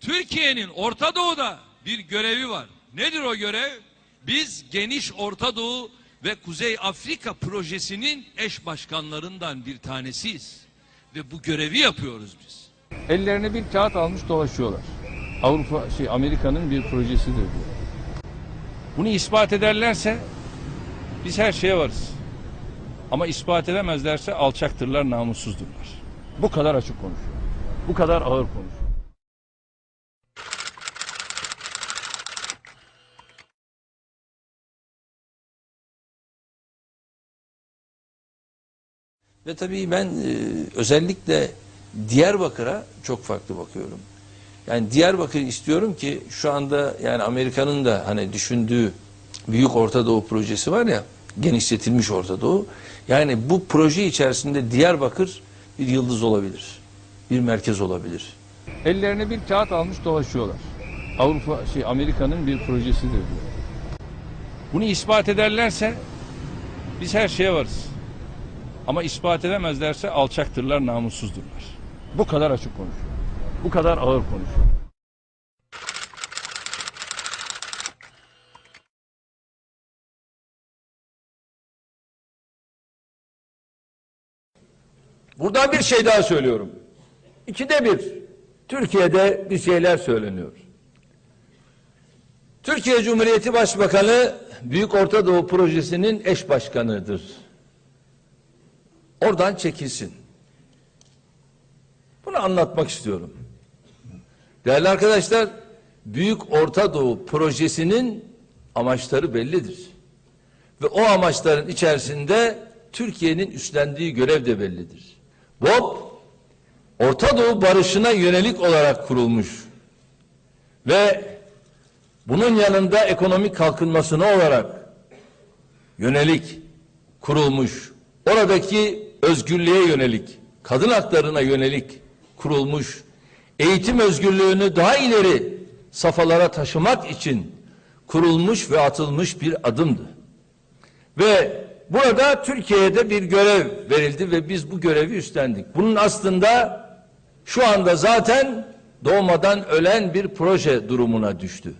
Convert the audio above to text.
Türkiye'nin Orta Doğu'da bir görevi var. Nedir o görev? Biz geniş Orta Doğu ve Kuzey Afrika projesinin eş başkanlarından bir tanesiyiz. Ve bu görevi yapıyoruz biz. Ellerine bir kağıt almış dolaşıyorlar. Avrupa şey Amerika'nın bir projesidir bu. Bunu ispat ederlerse biz her şeye varız. Ama ispat edemezlerse alçaktırlar, namussuzdurlar. Bu kadar açık konuşuyor. Bu kadar ağır konuşuyor. Ve tabii ben e, özellikle Diyarbakır'a çok farklı bakıyorum. Yani Diyarbakır istiyorum ki şu anda yani Amerika'nın da hani düşündüğü Büyük Orta Doğu projesi var ya genişletilmiş Orta Doğu. Yani bu proje içerisinde Diyarbakır bir yıldız olabilir. Bir merkez olabilir. Ellerine bir kağıt almış dolaşıyorlar. Avrupa şey Amerika'nın bir projesidir bu. Bunu ispat ederlerse biz her şeye varız. Ama ispat edemezlerse alçaktırlar, namussuzdurlar. Bu kadar açık konuşuyor. Bu kadar ağır konuşuyor. Buradan bir şey daha söylüyorum. İkide bir Türkiye'de bir şeyler söyleniyor. Türkiye Cumhuriyeti Başbakanı Büyük Orta Doğu Projesi'nin eş başkanıdır. Oradan çekilsin. Bunu anlatmak istiyorum. Değerli arkadaşlar, Büyük Orta Doğu Projesi'nin amaçları bellidir. Ve o amaçların içerisinde Türkiye'nin üstlendiği görev de bellidir. BOP, Orta Doğu barışına yönelik olarak kurulmuş ve bunun yanında ekonomik kalkınmasına olarak yönelik kurulmuş, oradaki özgürlüğe yönelik, kadın haklarına yönelik kurulmuş, eğitim özgürlüğünü daha ileri safhalara taşımak için kurulmuş ve atılmış bir adımdı. Ve burada Türkiye'de bir görev verildi ve biz bu görevi üstlendik. Bunun aslında şu anda zaten doğmadan ölen bir proje durumuna düştü.